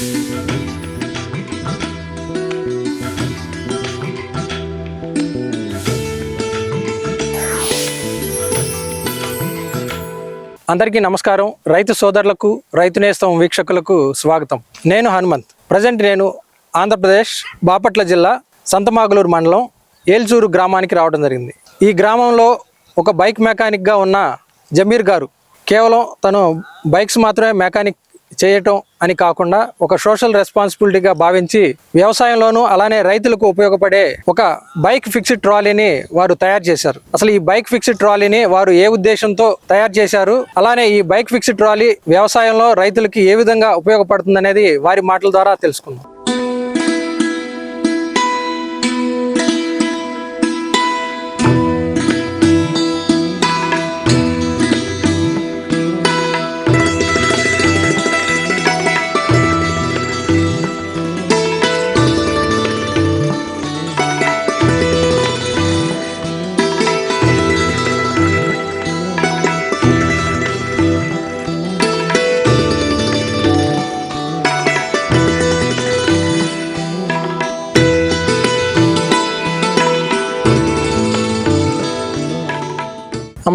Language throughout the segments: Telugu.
అందరికీ నమస్కారం. రైతు సోదరులకు రైతు నేస్తం వీక్షకులకు స్వాగతం. నేను హనుమంత్. ప్రజెంట్ నేను ఆంధ్రప్రదేశ్ బాపట్ల జిల్లా సంతమాగులూరు మండలం ఏల్చూరు గ్రామానికి రావడం జరిగింది. ఈ గ్రామంలో ఒక బైక్ మెకానిక్గా ఉన్న జమీర్ గారు కేవలం తను బైక్స్ మాత్రమే మెకానిక్ చేయటం అని కాకుండా ఒక సోషల్ రెస్పాన్సిబిలిటీగా భావించి వ్యవసాయంలోనూ అలానే రైతులకు ఉపయోగపడే ఒక బైక్ ఫిక్స్డ్ ట్రాలీని వారు తయారు చేశారు. అసలు ఈ బైక్ ఫిక్స్డ్ ట్రాలీని వారు ఏ ఉద్దేశంతో తయారు చేశారు? అలానే ఈ బైక్ ఫిక్స్డ్ ట్రాలీ వ్యవసాయంలో రైతులకి ఏ విధంగా ఉపయోగపడుతుంది అనేది వారి మాటల ద్వారా తెలుసుకుందాం.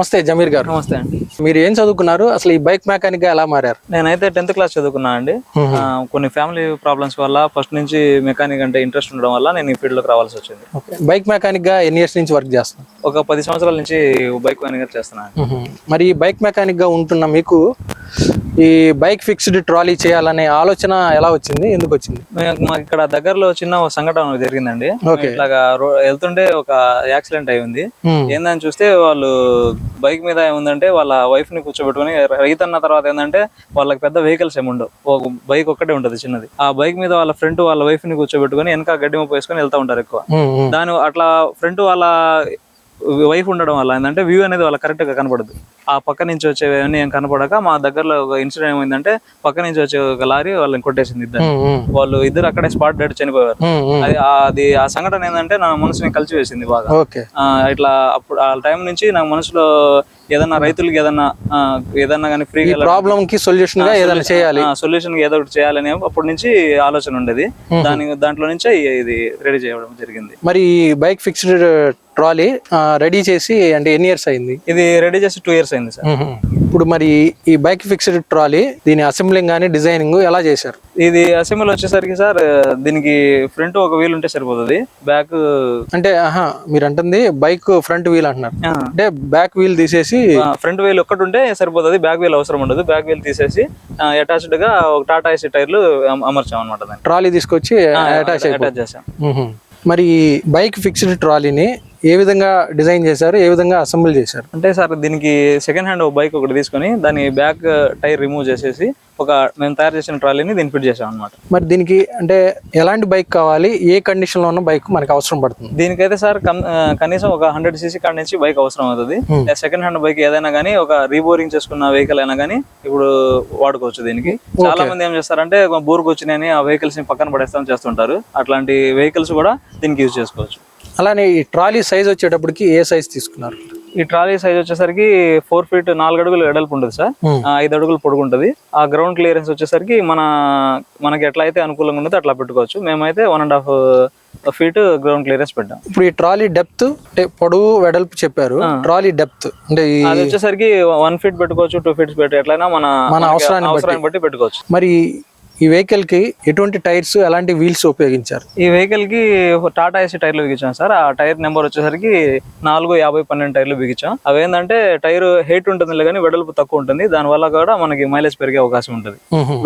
నమస్తే జమీర్ గారు. నమస్తే అండి. మీరు ఏం చదువుకున్నారు? అసలు ఈ బైక్ మెకానిక్గా ఎలా మారారు? నేనైతే టెన్త్ క్లాస్ చదువుకున్నా అండి. కొన్ని ఫ్యామిలీ ప్రాబ్లమ్స్ వల్ల ఫస్ట్ నుంచి మెకానిక్ అంటే ఇంట్రెస్ట్ ఉండడం వల్ల నేను ఈ ఫీల్డ్లోకి రావాల్సి వచ్చింది. బైక్ మెకానిక్గా ఎన్ని ఇయర్స్ నుంచి వర్క్ చేస్తున్నారు? ఒక పది సంవత్సరాల నుంచి బైక్ మెకానిక్ చేస్తున్నాను. మరి ఈ బైక్ మెకానిక్గా ఉంటున్న మీకు ఈ బైక్ ఫిక్స్డ్ ట్రాలీ చేయాలనే ఆలోచన ఎలా వచ్చింది? ఎందుకు వచ్చింది? మాకు ఇక్కడ దగ్గరలో చిన్న ఒక సంఘటన జరిగిందండి. రో- వెళ్తుంటే ఒక యాక్సిడెంట్ అయి ఉంది. ఏందని చూస్తే వాళ్ళు బైక్ మీద ఏముందంటే వాళ్ళ వైఫ్ని కూర్చోబెట్టుకుని రైతు అన్న తర్వాత ఏంటంటే వాళ్ళకి పెద్ద వెహికల్స్ ఏమి ఉండవు. ఒక బైక్ ఒక్కటే ఉంటది చిన్నది. ఆ బైక్ మీద వాళ్ళ ఫ్రంట్ వాళ్ళ వైఫ్ని కూర్చోబెట్టుకుని వెనక గడ్డి ముప్పు వేసుకొని వెళ్తా ఉంటారు ఎక్కువ. దాని అట్లా ఫ్రంట్ వాళ్ళ వైఫ్ ఉండడం వల్ల ఏంటంటే వ్యూ అనేది వాళ్ళ కరెక్ట్గా కనపడదు. ఆ పక్క నుంచి వచ్చేవన్నీ ఏం కనపడక మా దగ్గరలో ఒక ఇన్సిడెంట్ ఏమైందంటే పక్క నుంచి వచ్చే ఒక లారీ వాళ్ళని కొట్టేసింది ఇద్దరు. వాళ్ళు ఇద్దరు అక్కడే స్పాట్ డెడ్ చనిపోయారు. అది అది ఆ సంఘటన ఏంటంటే నా మనసుని కలిసి వేసింది బాగా ఇట్లా అప్పుడు ఆ టైం నుంచి నా మనసులో ఏదన్నా రైతులకి ఏదన్నా ఏదన్నా కానీ ఈ ఫ్రీగా ప్రాబ్లం కి సొల్యూషన్గా ఏదైనా చేయాలి. సొల్యూషన్ ఏదో ఒకటి చేయాలని అప్పటి నుంచి ఆలోచన ఉండేది. దాని దాంట్లో నుంచే ఇది రెడీ చేయడం జరిగింది. మరి ఈ బైక్ ఫిక్స్డ్ ట్రాలీ రెడీ చేసి అంటే ఎన్ని ఇయర్స్ అయింది? ఇది రెడీ చేసి టూ ఇయర్స్ అయింది సార్. ఇప్పుడు మరి ఈ బైక్ ఫిక్స్డ్ ట్రాలీ దీని అసెంబ్లింగ్ కానీ డిజైనింగ్ ఎలా చేశారు? ఇది అసెంబ్లీ వచ్చేసరికి సార్ దీనికి ఫ్రంట్ ఒక వీల్ ఉంటే సరిపోతుంది. బ్యాక్ అంటే ఆహా మీరు అంటుంది బైక్ ఫ్రంట్ వీల్ అంటున్నారు అంటే బ్యాక్ వీల్ తీసేసి ఫ్రంట్ వీల్ ఒక్కటి ఉంటే సరిపోతుంది బ్యాక్ వీల్ అవసరం ఉండదు. బ్యాక్ వీల్ తీసేసి అటాచ్డ్గా ఒక టాటా ఏసీ టైర్లు అమ- అమర్చాం అనమాట ట్రాలీ తీసుకొచ్చి అటాచ్ అటాచ్ చేసాం. మరి ఈ బైక్ ఫిక్స్డ్ ట్రాలీని ఏ విధంగా డిజైన్ చేశారు ఏ విధంగా అసెంబుల్ చేశారు? అంటే సార్ దీనికి సెకండ్ హ్యాండ్ బైక్ ఒకటి తీసుకొని దాని బ్యాక్ టైర్ రిమూవ్ చేసేసి ఒక మేము తయారు చేసిన ట్రాలీని దీన్ని ఫిట్ చేసాం అనమాట మరి దీనికి అంటే ఎలాంటి బైక్ కావాలి? ఏ కండిషన్లో ఉన్న బైక్ మనకి అవసరం పడుతుంది? దీనికైతే సార్ కనీసం ఒక హండ్రెడ్ సీసీ కాడ నుంచి బైక్ అవసరం అవుతుంది. సెకండ్ హ్యాండ్ బైక్ ఏదైనా కానీ ఒక రీబోరింగ్ చేసుకున్న వెహికల్ అయినా కానీ ఇప్పుడు వాడుకోవచ్చు దీనికి. చాలా మంది ఏం చేస్తారంటే బోర్కు వచ్చినాయని ఆ వెహికల్స్ని పక్కన పడేస్తాం చేస్తుంటారు. అట్లాంటి వెహికల్స్ కూడా దీనికి యూజ్ చేసుకోవచ్చు. అలానే ఈ ట్రాలీ సైజ్ వచ్చేటప్పటికి ఏ సైజ్ తీసుకున్నారు? ఈ ట్రాలీ సైజ్ వచ్చేసరికి ఫోర్ ఫీట్ నాలుగు అడుగులు ఎడల్పు ఉంటుంది సార్. ఐదు అడుగులు పొడుగు ఉంటుంది. ఆ గ్రౌండ్ క్లియరెన్స్ వచ్చేసరికి మన మనకి ఎట్లా అయితే అనుకూలంగా ఉంటుందో అట్లా పెట్టుకోవచ్చు. మేమైతే one and half feet ground clearance పెట్టాం. ఇప్పుడు ఈ ట్రాలీ డెప్త్ అంటే పొడవు వెడల్పు చెప్పారు. ట్రాలీ డెప్త్ అంటే అది వచ్చేసరికి వన్ ఫీట్ పెట్టుకోవచ్చు టూ ఫీట్స్ పెట్టి ఎట్లయినా మన మన అవసరాన్ని బట్టి పెట్టుకోవచ్చు. మరి ఈ వెహికల్కి ఎటువంటి టైర్స్ ఎలాంటి వీల్స్ ఉపయోగించారు? ఈ వెహికల్కి టాటా ఏసీ టైర్లు బిగించాం సార్. ఆ టైర్ నెంబర్ వచ్చేసరికి నాలుగు యాభై పన్నెండు టైర్లు బిగించాం. అవి ఏంటంటే టైర్ హైట్ ఉంటుంది కానీ వెడల్పు తక్కువ ఉంటుంది. దాని వల్ల కూడా మనకి మైలేజ్ పెరిగే అవకాశం ఉంటుంది.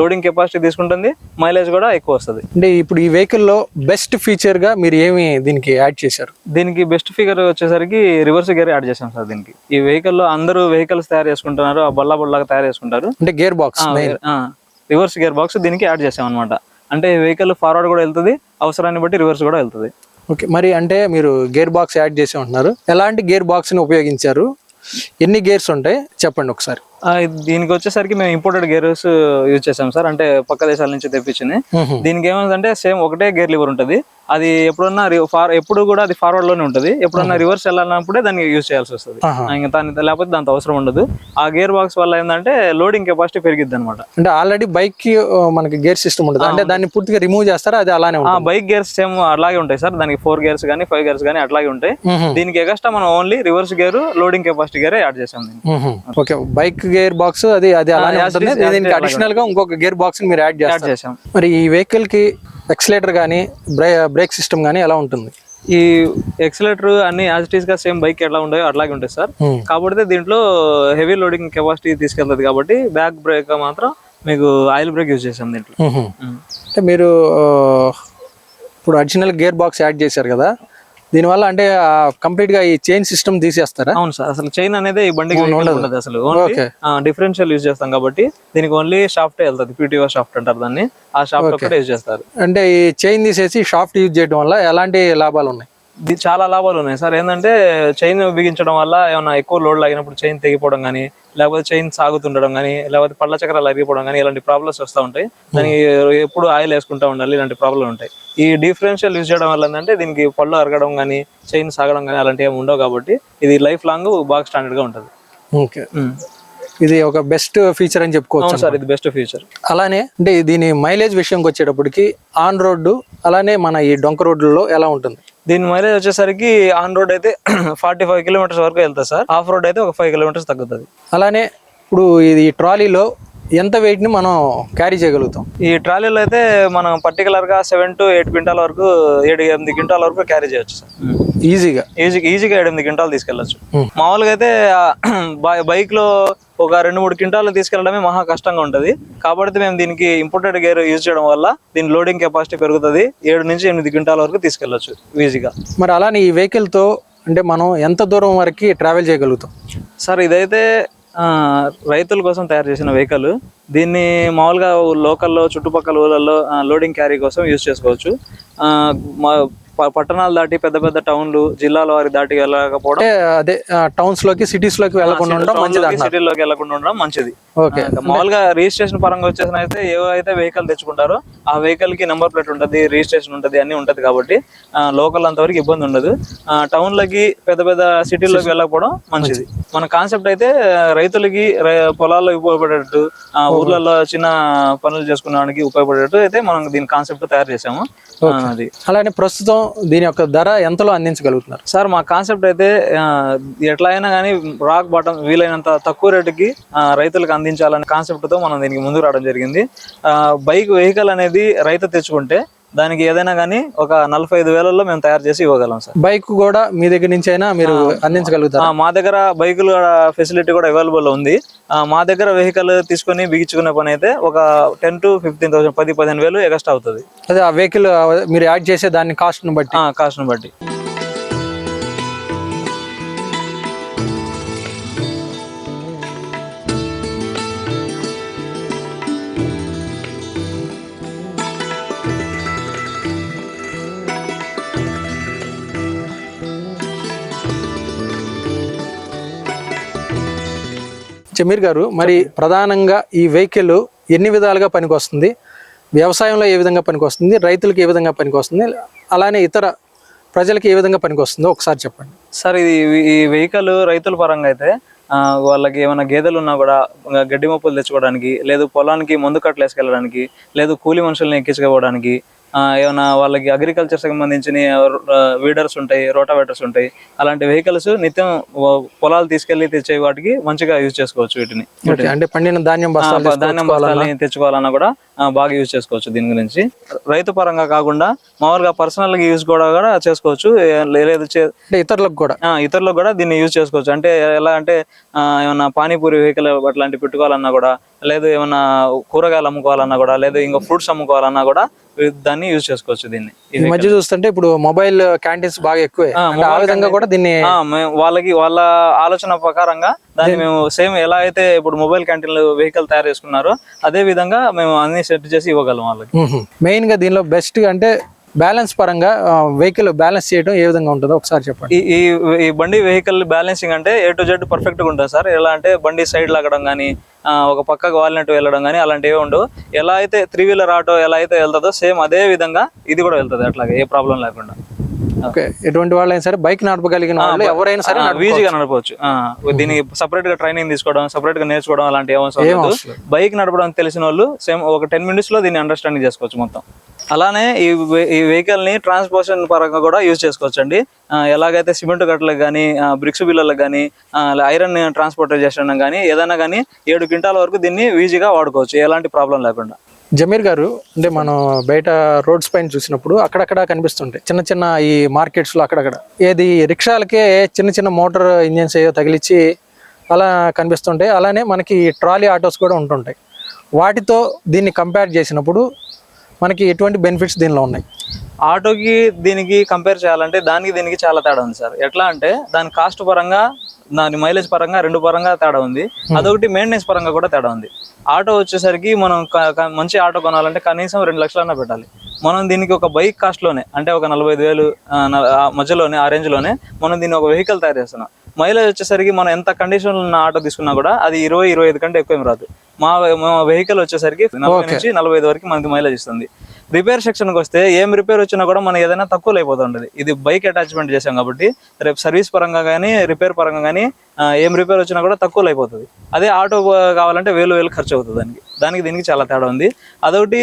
లోడింగ్ కెపాసిటీ తీసుకుంటుంది. మైలేజ్ కూడా ఎక్కువ వస్తుంది. అంటే ఇప్పుడు ఈ వెహికల్లో బెస్ట్ ఫీచర్గా మీరు ఏమి దీనికి యాడ్ చేశారు? దీనికి బెస్ట్ ఫిగర్ వచ్చేసరికి రివర్స్ గేర్ యాడ్ చేసాం సార్ దీనికి. ఈ వెహికల్లో అందరూ వెహికల్స్ తయారు చేసుకుంటున్నారు. ఆ బల్లా బుల్లాగా తయారు చేసుకుంటారు. అంటే gear box reverse gear box దీనికి యాడ్ చేసాం అనమాట అంటే వెహికల్ ఫార్వర్డ్ కూడా వెళ్తుంది అవసరాన్ని బట్టి రివర్స్ కూడా వెళ్తుంది. ఓకే మరి అంటే మీరు గేర్ బాక్స్ యాడ్ చేసి ఉంటున్నారు. ఎలాంటి గేర్ బాక్స్ని ఉపయోగించారు? ఎన్ని గేర్స్ ఉంటాయి? చెప్పండి ఒకసారి. దీనికి వచ్చేసరికి మేము ఇంపోర్టెడ్ గేర్స్ యూజ్ చేసాం సార్. అంటే పక్క దేశాల నుంచి తెప్పించింది. మ్మ్. దీనికి ఏమైందంటే సేమ్ ఒకటే గేర్ లివర్ ఉంటుంది. అది ఎప్పుడన్నా ఫార్ ఎప్పుడు కూడా అది ఫార్వర్డ్లోనే ఉంటుంది. ఎప్పుడన్నా రివర్స్ వెళ్ళాలన్నప్పుడే దాన్ని యూజ్ చేయాల్సి వస్తుంది. ఇంకా దాని లేకపోతే దాంతో అవసరం ఉండదు. ఆ గేర్ బాక్స్ వల్ల ఏంటంటే లోడింగ్ కెపాసిటీ పెరిగిద్ది అనమాట అంటే ఆల్రెడీ బైక్కి మనకి గేర్ సిస్టమ్ ఉంటుంది. అంటే దాన్ని పూర్తిగా రిమూవ్ చేస్తారా? అది అలానే బైక్ గేర్స్ సేమ్ అలాగే ఉంటాయి సార్. దానికి ఫోర్ గేర్స్ కానీ ఫైవ్ గేర్స్ కానీ అట్లాగే ఉంటాయి. దీనికి ఎగస్ట్రా మనం only reverse gear loading capacity gear add చేసాం. ఓకే. బైక్ గేర్ బాక్స్ అది అది అలానే ఉంటుంది. దీనికి అడిషనల్గా ఇంకొక గేర్ బాక్స్ మీరు యాడ్ చేసాం. మరి ఈ వెహికల్కి ఎక్సలేటర్ కానీ బ్రే బ్రేక్ సిస్టమ్ కానీ ఎలా ఉంటుంది ఈ ఎక్సలేటర్ అన్ని యాజ్ ఇట్ ఈస్గా సేమ్ బైక్ ఎట్లా ఉంటాయో అట్లాగే ఉంటాయి సార్ మ్మ్. కాకపోతే దీంట్లో హెవీ లోడింగ్ కెపాసిటీ తీసుకెళ్తుంది కాబట్టి బ్యాక్ బ్రేక్ మాత్రం మీకు ఆయిల్ బ్రేక్ యూజ్ చేసాం దీంట్లో. అంటే మీరు ఇప్పుడు అడిషనల్ గేర్ బాక్స్ యాడ్ చేశారు కదా దీనివల్ల అంటే కంప్లీట్గా ఈ చైన్ సిస్టమ్ తీసేస్తారా? అవును సార్. అసలు చైన్ అనేది ఈ బండికి ఉండదు. అసలు. డిఫరెన్షియల్ యూజ్ చేస్తాం కాబట్టి దీనికి ఓన్లీ షాఫ్ట్ వెళ్తుంది. పీటీఓ షాఫ్ట్ అంటారు దాన్ని. ఆ షాఫ్ట్ యూజ్ చేస్తారు. అంటే ఈ చైన్ తీసేసి షాఫ్ట్ యూజ్ చేయడం వల్ల ఎలాంటి లాభాలు ఉన్నాయి? చాలా లాభాలు ఉన్నాయి. సార్ ఏంటంటే చైన్ బిగించడం వల్ల ఏమైనా ఎక్కువ లోడ్ లాగినప్పుడు చైన్ తెగిపోవడం కానీ లేకపోతే చైన్ సాగుతుండడం కానీ లేకపోతే పళ్ళ చక్రాలు అరిగిపోవడం కానీ ఇలాంటి ప్రాబ్లమ్స్ వస్తూ ఉంటాయి. దానికి ఎప్పుడు ఆయిల్ వేసుకుంటూ ఉండాలి ఇలాంటి ప్రాబ్లం ఉంటాయి. ఈ డిఫరెన్షియల్ యూజ్ చేయడం వల్ల ఏంటంటే దీనికి పళ్ళు అరగడం కానీ చైన్ సాగడం కానీ అలాంటివి ఏమి ఉండవు కాబట్టి ఇది లైఫ్ లాంగ్ బాగా స్టాండర్డ్గా ఉంటుంది. ఓకే. ఇది ఒక బెస్ట్ ఫీచర్ అని చెప్పుకోవచ్చు సార్ ఇది బెస్ట్ ఫీచర్ అలానే అంటే దీని మైలేజ్ విషయంకి వచ్చేటప్పటికి ఆన్ రోడ్డు అలానే మన ఈ డొంక రోడ్లలో ఎలా ఉంటుంది? దీని మైలేజ్ వచ్చేసరికి ఆన్ రోడ్ అయితే ఫార్టీ ఫైవ్ కిలోమీటర్స్ వరకు వెళ్తుంది సార్. ఆఫ్ రోడ్ అయితే ఒక ఫైవ్ కిలోమీటర్స్ తగ్గుతుంది. అలానే ఇప్పుడు ఇది ట్రాలీలో ఎంత weight ని మనం క్యారీ చేయగలుగుతాం? ఈ ట్రాలీలో అయితే మనం పర్టికులర్గా సెవెన్ టు ఎయిట్ క్వింటాల్ వరకు ఏడు ఎనిమిది క్వింటాల్ వరకు క్యారీ చేయొచ్చు సార్. ఈజీగా ఈజీ ఈజీగా ఏడు ఎనిమిది క్వింటాల్ తీసుకెళ్ళచ్చు. Hmm. మామూలుగా అయితే బైక్లో ఒక రెండు మూడు క్వింటాలు తీసుకెళ్ళడమే మహా కష్టంగా ఉంటది. కాబట్టి మేము దీనికి ఇంపోర్టెడ్ గేర్ యూజ్ చేయడం వల్ల దీని లోడింగ్ కెపాసిటీ పెరుగుతుంది. ఏడు నుంచి ఎనిమిది క్వింటాల్ వరకు తీసుకెళ్ళచ్చు ఈజీగా మరి అలానే ఈ vehicle తో అంటే మనం ఎంత దూరం వరకు ట్రావెల్ చేయగలుగుతాం? సార్ ఇదైతే రైతుల కోసం తయారు చేసిన వెహికల్ దీన్ని మామూలుగా లోకల్లో చుట్టుపక్కల ఊళ్ళల్లో లోడింగ్ క్యారీ కోసం యూజ్ చేసుకోవచ్చు. ఆ, మా పట్టణాలు దాటి పెద్ద పెద్ద టౌన్లు జిల్లాల వారి దాటి వెళ్ళకపోవడం అదే టౌన్స్లోకి సిటీస్లోకి వెళ్ళకుండా ఉండడం మంచిది సిటీలోకి వెళ్ళకుండా ఉండడం మంచిది. ఓకే. మామూలుగా రిజిస్ట్రేషన్ పరంగా వచ్చేసిన అయితే ఏవైతే వెహికల్ తెచ్చుకుంటారో ఆ వెహికల్కి నెంబర్ ప్లేట్ ఉంటది రిజిస్ట్రేషన్ ఉంటది అన్ని ఉంటది కాబట్టి లోకల్ అంతవరకు ఇబ్బంది ఉండదు. ఆ, టౌన్లకి పెద్ద పెద్ద సిటీల్లోకి వెళ్ళకపోవడం మంచిది. మన కాన్సెప్ట్ అయితే రైతులకి పొలాల్లో ఉపయోగపడేటట్టు ఆ, ఊర్లలో చిన్న పనులు చేసుకునేవానికి ఉపయోగపడేటట్టు అయితే మనం దీని కాన్సెప్ట్ తయారు చేసాము అది. అలానే ప్రస్తుతం దీని యొక్క ధర ఎంతలో అందించగలుగుతున్నారు? సార్ మా కాన్సెప్ట్ అయితే ఎట్లా అయినా కానీ రాక్ బాటం వీలైనంత తక్కువ రేటుకి రైతులకు అందించాలనే కాన్సెప్ట్తో మనం దీనికి ముందుకు రావడం జరిగింది. ఆ, బైక్ వెహికల్ అనేది రైతు తెచ్చుకుంటే దానికి ఏదైనా కానీ ఒక నలభై ఐదు వేలలో మేము తయారు చేసి ఇవ్వగలం సార్. బైక్ కూడా మీ దగ్గర నుంచి అయినా మీరు అందించగలుగుతారు? మా దగ్గర బైకులు ఫెసిలిటీ కూడా అవైలబుల్ ఉంది. ఆ, మా దగ్గర వెహికల్ తీసుకొని బిగించుకునే పని అయితే ఒక టెన్ టు ఫిఫ్టీన్ థౌసండ్ పది పదిహేను వేలు ఎక్స్ట్రా అవుతుంది. అదే ఆ వెహికల్ మీరు యాడ్ చేసే దాని కాస్ట్ను బట్టి. కాస్ట్ని బట్టి. జమీర్ గారు మరి ప్రధానంగా ఈ వెహికల్ ఎన్ని విధాలుగా పనికొస్తుంది వ్యవసాయంలో ఏ విధంగా పనికొస్తుంది రైతులకు ఏ విధంగా పనికొస్తుంది అలానే ఇతర ప్రజలకు ఏ విధంగా పనికొస్తుందో ఒకసారి చెప్పండి. సార్ ఇది ఈ వెహికల్ రైతుల పరంగా అయితే వాళ్ళకి ఏమైనా గేదెలు ఉన్నా కూడా గడ్డి మొప్పులు తెచ్చుకోవడానికి లేదు పొలానికి మందు కట్టలు వేసుకెళ్ళడానికి లేదు కూలి మనుషుల్ని ఎక్కించుకోవడానికి ఏమైనా వాళ్ళకి అగ్రికల్చర్ సంబంధించిన వీడర్స్ ఉంటాయి రోటావేటర్స్ ఉంటాయి అలాంటి వెహికల్స్ నిత్యం పొలాలు తీసుకెళ్ళి తెచ్చే వాటికి మంచిగా యూజ్ చేసుకోవచ్చు వీటిని. అంటే పండిన ధాన్యం ధాన్యం తెచ్చుకోవాలన్నా కూడా బాగా యూజ్ చేసుకోవచ్చు దీని గురించి. రైతు పరంగా కాకుండా మామూలుగా పర్సనల్గా యూజ్ కూడా కూడా చేసుకోవచ్చు. లేదు ఇతరులకు కూడా. ఇతరులకు కూడా దీన్ని యూజ్ చేసుకోవచ్చు. అంటే ఎలా అంటే ఏమన్నా పానీపూరి వెహికల్ అట్లాంటివి పెట్టుకోవాలన్నా కూడా లేదు ఏమన్నా కూరగాయలు అమ్ముకోవాలన్నా కూడా లేదు ఇంకా ఫ్రూట్స్ అమ్ముకోవాలన్నా కూడా దాన్ని యూజ్ చేసుకోవచ్చు దీన్ని ఈ మధ్య చూస్తుంటే ఇప్పుడు మొబైల్ క్యాంటీన్స్ బాగా ఎక్కువే. ఆ, విధంగా కూడా దీన్ని వాళ్ళకి వాళ్ళ ఆలోచన ప్రకారంగా దాన్ని మేము సేమ్ ఎలా అయితే ఇప్పుడు మొబైల్ క్యాంటీన్లు వెహికల్ తయారు చేసుకున్నారో అదే విధంగా మేము అన్ని సెట్ చేసి ఇవ్వగలం వాళ్ళకి. మెయిన్గా దీనిలో బెస్ట్ అంటే బ్యాలెన్స్ పరంగా వెహికల్ బ్యాలెన్స్ చేయడం ఏ విధంగా ఉంటుందో ఒకసారి చెప్పండి. ఈ ఈ బండి వెహికల్ బ్యాలెన్సింగ్ అంటే ఏ టు జెడ్ పర్ఫెక్ట్గా ఉంటుంది సార్. ఎలా అంటే బండి సైడ్ లాగడం కానీ ఒక పక్కకు వాలినట్టు వెళ్ళడం కానీ అలాంటివి ఉండవు. ఎలా అయితే త్రీ వీలర్ ఆటో ఎలా అయితే వెళ్తుందో సేమ్ అదే విధంగా ఇది కూడా వెళ్తుంది అట్లాగే ఏ ప్రాబ్లం లేకుండా. ఓకే. ఎటువంటి వాళ్ళైనా సరే బైక్ నడపగలిగిన వాళ్ళు ఎవరైనా సరే ఈజీగా నడపవచ్చు. దీనికి సపరేట్గా ట్రైనింగ్ తీసుకోవడం సపరేట్గా నేర్చుకోవడం అలాంటి ఏం అవసరం ఏం లేదు. అవసరం లేదు. బైక్ నడపడం తెలిసిన వాళ్ళు సేమ్ ఒక టెన్ మినిట్స్లో దీన్ని అండర్స్టాండింగ్ చేసుకోవచ్చు మొత్తం. అలానే ఈ ఈ వెహికల్ని ట్రాన్స్పోర్టేషన్ పరంగా కూడా యూజ్ చేసుకోవచ్చు అండి ఎలాగైతే సిమెంట్ గట్లకు కానీ బ్రిక్స్ బిల్లలకు కానీ ఐరన్ ట్రాన్స్పోర్ట్ చేసడం కానీ ఏదైనా కానీ ఏడు క్వింటాల వరకు దీన్ని ఈజీగా వాడుకోవచ్చు. ఎలాంటి ప్రాబ్లం లేకుండా. జమీర్ గారు అంటే మనం బయట రోడ్స్ పైన చూసినప్పుడు అక్కడక్కడ కనిపిస్తుంటాయి. చిన్న చిన్న ఈ మార్కెట్స్లో అక్కడక్కడ. ఏది రిక్షాలకే చిన్న చిన్న మోటార్ ఇంజన్స్ ఏవో తగిలిచ్చి అలా కనిపిస్తుంటాయి. అలానే మనకి ట్రాలీ ఆటోస్ కూడా ఉంటుంటాయి. వాటితో దీన్ని కంపేర్ చేసినప్పుడు మనకి ఎటువంటి బెనిఫిట్స్ దీనిలో ఉన్నాయి? ఆటోకి దీనికి కంపేర్ చేయాలంటే దానికి దీనికి చాలా తేడా ఉంది సార్. ఎట్లా అంటే దాని కాస్ట్ పరంగా దాని మైలేజ్ పరంగా రెండు పరంగా తేడా ఉంది. అదొకటి మెయింటెనెన్స్ పరంగా కూడా తేడా ఉంది. ఆటో వచ్చేసరికి మనం మంచి ఆటో కొనాలంటే కనీసం రెండు లక్షలన్నా పెట్టాలి. మనం దీనికి ఒక బైక్ కాస్ట్లోనే అంటే ఒక నలభై ఐదు వేలు మధ్యలోనే ఆ రేంజ్లోనే మనం దీన్ని ఒక వెహికల్ తయారు చేస్తున్నాం. మైలేజ్ వచ్చేసరికి మనం ఎంత కండిషన్ ఉన్న ఆటో తీసుకున్నా కూడా అది ఇరవై ఇరవై ఐదు కంటే ఎక్కువ ఏం రాదు. మా మా వెహికల్ వచ్చేసరికి నలభై నుంచి నలభై ఐదు వరకు మనకి మైలేజ్ ఇస్తుంది. రిపేర్ సెక్షన్కి వస్తే ఏం రిపేర్ వచ్చినా కూడా మనం ఏదైనా తక్కువలో అయిపోతుంటది ఇది బైక్ అటాచ్మెంట్ చేసాం కాబట్టి రేపు సర్వీస్ పరంగా కానీ రిపేర్ పరంగా కానీ ఏం రిపేర్ వచ్చినా కూడా తక్కువలో అయిపోతుంది అదే ఆటో కావాలంటే వేలు వేలు ఖర్చు అవుతుంది దానికి. దానికి దీనికి చాలా తేడా ఉంది. అదొకటి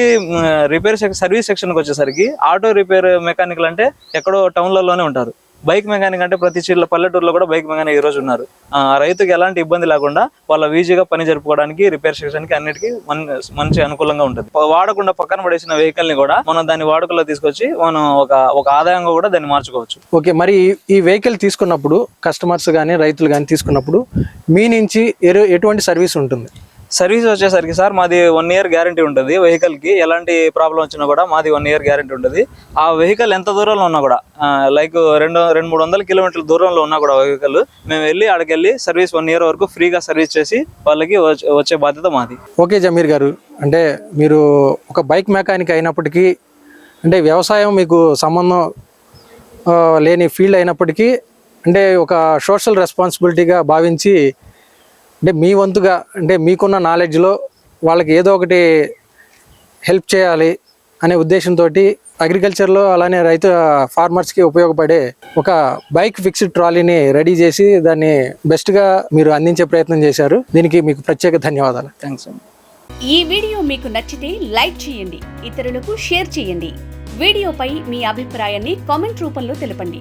రిపేర్ సెక్షన్ సర్వీస్ సెక్షన్కి వచ్చేసరికి ఆటో రిపేర్ మెకానికల్ అంటే ఎక్కడో టౌన్లలోనే ఉంటారు. బైక్ మెకానిక్ అంటే ప్రతి చిల్ల పల్లెటూరులో కూడా బైక్ మెకానిక్ ఈరోజు ఉన్నారు. ఆ, రైతుకి ఎలాంటి ఇబ్బంది లేకుండా వాళ్ళ ఈజీగా పని జరుపుకోవడానికి రిపేర్ చేయడానికి అన్నిటికీ మన్- మంచి అనుకూలంగా ఉంటుంది. వాడకుండా పక్కన పడేసిన వెహికల్ని కూడా మనం దాన్ని వాడుకలో తీసుకొచ్చి మనం ఒక ఒక ఆదాయంగా కూడా దాన్ని మార్చుకోవచ్చు. ఓకే మరి ఈ- ఈ వెహికల్ తీసుకున్నప్పుడు కస్టమర్స్ కానీ రైతులు కానీ తీసుకున్నప్పుడు మీ నుంచి ఎరు- ఎటువంటి సర్వీస్ ఉంటుంది? సర్వీస్ వచ్చేసరికి సార్ మాది వన్ ఇయర్ గ్యారంటీ ఉంటుంది వెహికల్కి. ఎలాంటి ప్రాబ్లం వచ్చినా కూడా మాది వన్ ఇయర్ గ్యారంటీ ఉంటుంది. ఆ వెహికల్ ఎంత దూరంలో ఉన్నా కూడా లైక్ రెండు రెండు మూడు వందల కిలోమీటర్ల దూరంలో ఉన్నా కూడా వెహికల్ మేము వెళ్ళి అక్కడికి వెళ్ళి సర్వీస్ వన్ ఇయర్ వరకు ఫ్రీగా సర్వీస్ చేసి వాళ్ళకి వచ్చే- వచ్చే బాధ్యత మాది. ఓకే జమీర్ గారు అంటే మీరు ఒక బైక్ మెకానిక్ అయినప్పటికీ అంటే వ్యవసాయం మీకు సంబంధం లేని ఫీల్డ్ అయినప్పటికీ అంటే ఒక సోషల్ రెస్పాన్సిబిలిటీగా భావించి అంటే మీ వంతుగా అంటే మీకున్న నాలెడ్జ్లో వాళ్ళకి ఏదో ఒకటి హెల్ప్ చేయాలి అనే ఉద్దేశంతో అగ్రికల్చర్లో అలానే రైతు ఫార్మర్స్కి ఉపయోగపడే ఒక బైక్ ఫిక్స్డ్ ట్రాలీని రెడీ చేసి దాన్ని బెస్ట్గా మీరు అందించే ప్రయత్నం చేశారు. దీనికి మీకు ప్రత్యేక ధన్యవాదాలు. థ్యాంక్స్ ఈ వీడియో మీకు నచ్చితే లైక్ చేయండి ఇతరులకు షేర్ చేయండి. వీడియోపై మీ అభిప్రాయాన్ని కామెంట్ రూపంలో తెలపండి.